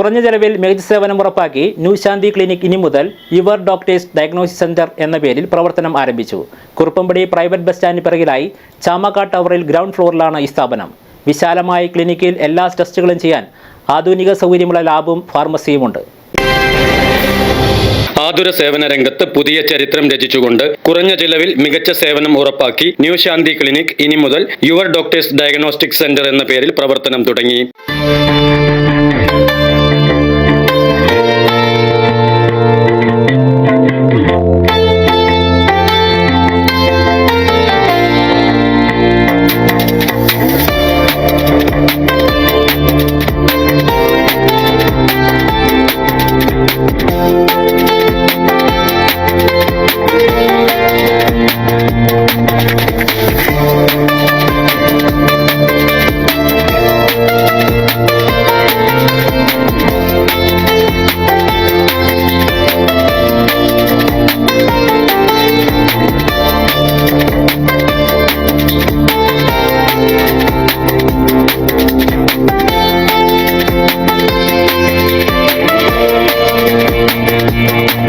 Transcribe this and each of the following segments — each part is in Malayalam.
കുറഞ്ഞ ചെലവിൽ മികച്ച സേവനം ഉറപ്പാക്കി ന്യൂ ശാന്തി ക്ലിനിക് ഇനി മുതൽ യുവർ ഡോക്ടേഴ്സ് ഡയഗ്നോസിസ് സെന്റർ എന്ന പേരിൽ പ്രവർത്തനം ആരംഭിച്ചു. കുറുപ്പമ്പടി പ്രൈവറ്റ് ബസ് സ്റ്റാൻഡിന് പിറകിലായി ചാമക്കാട് ടവറിൽ ഗ്രൗണ്ട് ഫ്ലോറിലാണ് ഈ സ്ഥാപനം. വിശാലമായ ക്ലിനിക്കിൽ എല്ലാ ടെസ്റ്റുകളും ചെയ്യാൻ ആധുനിക സൗകര്യമുള്ള ലാബും ഫാർമസിയുമുണ്ട് ആതുര സേവന രംഗത്ത് പുതിയ ചരിത്രം രചിച്ചുകൊണ്ട് കുറഞ്ഞ ചിലവിൽ മികച്ച സേവനം ഉറപ്പാക്കി ന്യൂ ശാന്തി ക്ലിനിക് ഇനി മുതൽ യുവർ ഡോക്ടേഴ്സ് ഡയഗ്നോസ്റ്റിക് സെന്റർ എന്ന പേരിൽ പ്രവർത്തനം തുടങ്ങി.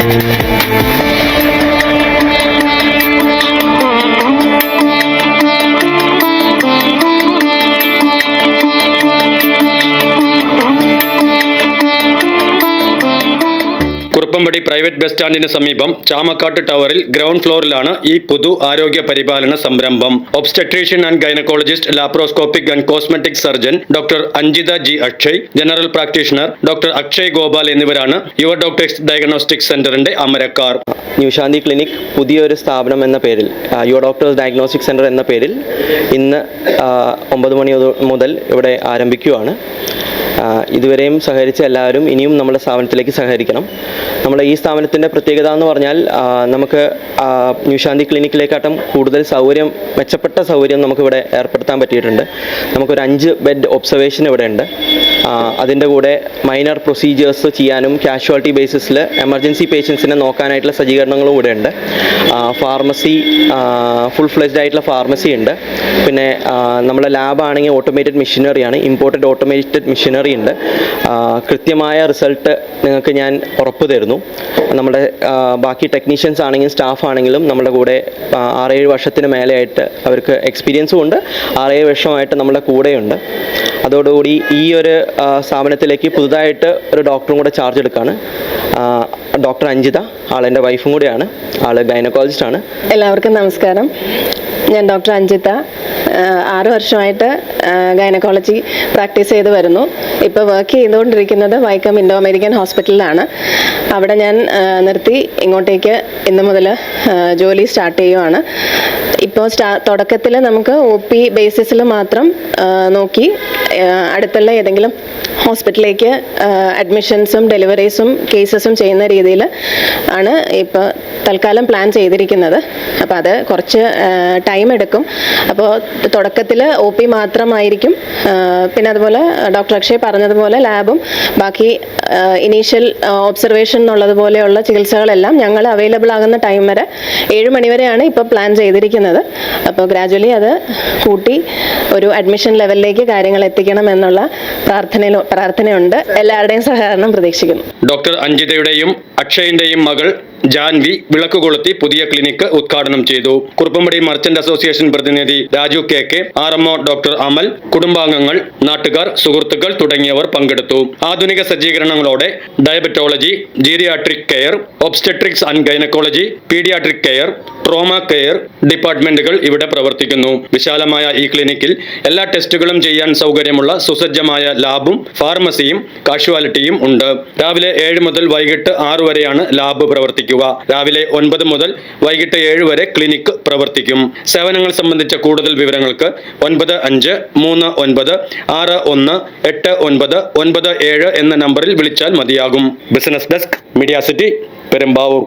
Thank you. Kuruppampady private bus സ്റ്റാൻഡിന് സമീപം ചാമക്കാട്ട് ടവറിൽ ഗ്രൗണ്ട് ഫ്ലോറിലാണ് ഈ പൊതു ആരോഗ്യ പരിപാലന സംരംഭം. Obstetrician and gynaecologist laparoscopic and cosmetic surgeon doctor Anjitha G Akshay general practitioner doctor Akshay Gopal എന്നിവരാണ് യുവർ ഡോക്ടേഴ്സ് ഡയഗ്നോസ്റ്റിക് സെന്ററിന്റെ അമരക്കാർ. ന്യൂശാന്തി ക്ലിനിക് പുതിയൊരു സ്ഥാപനം എന്ന പേരിൽ യുവ ഡോക്ടേഴ്സ് ഡയഗ്നോസ്റ്റിക് സെന്റർ എന്ന പേരിൽ ഇന്ന് ഒമ്പത് മണി മുതൽ ഇവിടെ ആരംഭിക്കുകയാണ് ഇതുവരെയും സഹകരിച്ച എല്ലാവരും ഇനിയും നമ്മുടെ സ്ഥാപനത്തിലേക്ക് സഹകരിക്കണം. നമ്മുടെ ഈ സ്ഥാപനത്തിന്റെ പ്രത്യേകത എന്ന് പറഞ്ഞാൽ നമുക്ക് ന്യൂശാന്തി ക്ലിനിക്കിലേക്കാട്ടും കൂടുതൽ സൗകര്യം മെച്ചപ്പെട്ട സൗകര്യം നമുക്കിവിടെ ഏർപ്പെടുത്താൻ പറ്റിയിട്ടുണ്ട്. നമുക്കൊരു അഞ്ച് ബെഡ് ഒബ്സർവേഷൻ ഇവിടെ ഉണ്ട് അതിന്റെ കൂടെ മൈനർ പ്രൊസീജിയേഴ്സ് ചെയ്യാനും കാഷ്വാലിറ്റി ബേസിസിൽ എമർജൻസി പേഷ്യൻസിനെ നോക്കാനായിട്ടുള്ള സജ്ജീകരണങ്ങളും ഇവിടെ ഉണ്ട്. ഫാർമസി ഫുൾ ഫ്ലെജ്ഡ് ആയിട്ടുള്ള ഫാർമസി ഉണ്ട്. പിന്നെ നമ്മുടെ ലാബാണെങ്കിൽ ഓട്ടോമേറ്റഡ് മെഷീനറിയാണ് ഇമ്പോർട്ടഡ് ഓട്ടോമേറ്റഡ് മെഷീനറി ഉണ്ട്. കൃത്യമായ റിസൾട്ട് നിങ്ങൾക്ക് ഞാൻ ഉറപ്പ് തരുന്നു. നമ്മുടെ ബാക്കി ടെക്നീഷ്യൻസ് ആണെങ്കിലും സ്റ്റാഫ് ആണെങ്കിലും നമ്മുടെ കൂടെ ആറേഴ് വർഷത്തിന് മേലെയായിട്ട് അവർക്ക് എക്സ്പീരിയൻസും ഉണ്ട്. ആറേഴ് വർഷമായിട്ട് നമ്മുടെ കൂടെയുണ്ട്. അതോടുകൂടി ഈ ഒരു സ്ഥാപനത്തിലേക്ക് പുതുതായിട്ട് ഒരു ഡോക്ടറും കൂടെ ചാർജ് എടുക്കുകയാണ് ഡോക്ടർ അഞ്ജിത ആളെന്റെ വൈഫും കൂടെയാണ്. ആൾ ഗൈനക്കോളജിസ്റ്റ് ആണ്. എല്ലാവർക്കും നമസ്കാരം. ഞാൻ ഡോക്ടർ അഞ്ജിത. ആറ് വർഷമായിട്ട് ഗൈനക്കോളജി പ്രാക്ടീസ് ചെയ്ത് വരുന്നു. ഇപ്പോൾ വർക്ക് ചെയ്തുകൊണ്ടിരിക്കുന്നത് വൈക്കം ഇൻഡോ അമേരിക്കൻ ഹോസ്പിറ്റലിലാണ് അവിടെ ഞാൻ നിർത്തി. ഇങ്ങോട്ടേക്ക് ഇന്ന് മുതൽ ജോലി സ്റ്റാർട്ട് ചെയ്യുവാണ്. ഇപ്പോൾ സ്റ്റാ തുടക്കത്തിൽ നമുക്ക് ഒ പി ബേസിസിൽ മാത്രം നോക്കി അടുത്തുള്ള ഏതെങ്കിലും ഹോസ്പിറ്റലിലേക്ക് അഡ്മിഷൻസും ഡെലിവറീസും കേസസും ചെയ്യുന്ന രീതിയിൽ ആണ് ഇപ്പോൾ തൽക്കാലം പ്ലാൻ ചെയ്തിരിക്കുന്നത്. അപ്പോൾ അത് കുറച്ച് ടൈം എടുക്കും. അപ്പോൾ തുടക്കത്തിൽ ഒ പി മാത്രമായിരിക്കും. പിന്നെ അതുപോലെ ഡോക്ടർ അക്ഷയ് പറഞ്ഞതുപോലെ ലാബും ബാക്കി ഇനീഷ്യൽ ഒബ്സർവേഷൻ എന്നുള്ളതുപോലെയുള്ള ചികിത്സകളെല്ലാം ഞങ്ങൾ അവൈലബിൾ ആകുന്ന ടൈം വരെ ഏഴ് മണിവരെയാണ് ഇപ്പോൾ പ്ലാൻ ചെയ്തിരിക്കുന്നത്. അപ്പോൾ ഗ്രാജുവലി അത് കൂട്ടി ഒരു അഡ്മിഷൻ ലെവലിലേക്ക് കാര്യങ്ങൾ എത്തിക്കണം എന്നുള്ള പ്രാർത്ഥന പ്രാർത്ഥനയുണ്ട്. എല്ലാവരുടെയും സഹകരണം പ്രതീക്ഷിക്കുന്നു. ഡോക്ടർ അഞ്ജിതയുടെയും അക്ഷയിന്റെയും മകൾ ജാൻവി വിളക്ക് കൊളുത്തി പുതിയ ക്ലിനിക്ക് ഉദ്ഘാടനം ചെയ്തു. കുറുപ്പമ്പടി മർച്ചന്റ് അസോസിയേഷൻ പ്രതിനിധി Raju K K R M O doctor Amal കുടുംബാംഗങ്ങൾ നാട്ടുകാർ സുഹൃത്തുക്കൾ തുടങ്ങിയവർ പങ്കെടുത്തു. ആധുനിക സജ്ജീകരണങ്ങളോടെ diabetology geriatric care obstetrics and gynaecology paediatric care trauma care ഡിപ്പാർട്ട്മെന്റുകൾ ഇവിടെ പ്രവർത്തിക്കുന്നു. വിശാലമായ ഈ ക്ലിനിക്കിൽ എല്ലാ ടെസ്റ്റുകളും ചെയ്യാൻ സൗകര്യമുള്ള സുസജ്ജമായ ലാബും ഫാർമസിയും കാഷ്വാലിറ്റിയും ഉണ്ട്. രാവിലെ ഏഴ് മുതൽ വൈകിട്ട് ആറ് വരെയാണ് ലാബ് പ്രവർത്തിക്കുക. രാവിലെ ഒൻപത് മുതൽ വൈകിട്ട് ഏഴ് വരെ ക്ലിനിക് പ്രവർത്തിക്കും. സേവനങ്ങൾ സംബന്ധിച്ച കൂടുതൽ വിവരങ്ങൾക്ക് ഒൻപത് അഞ്ച് മൂന്ന് ഒൻപത് ആറ് ഒന്ന് എട്ട് ഒൻപത് ഒൻപത് ഏഴ് എന്ന നമ്പറിൽ വിളിച്ചാൽ മതിയാകും. Business desk media city Perumbavoor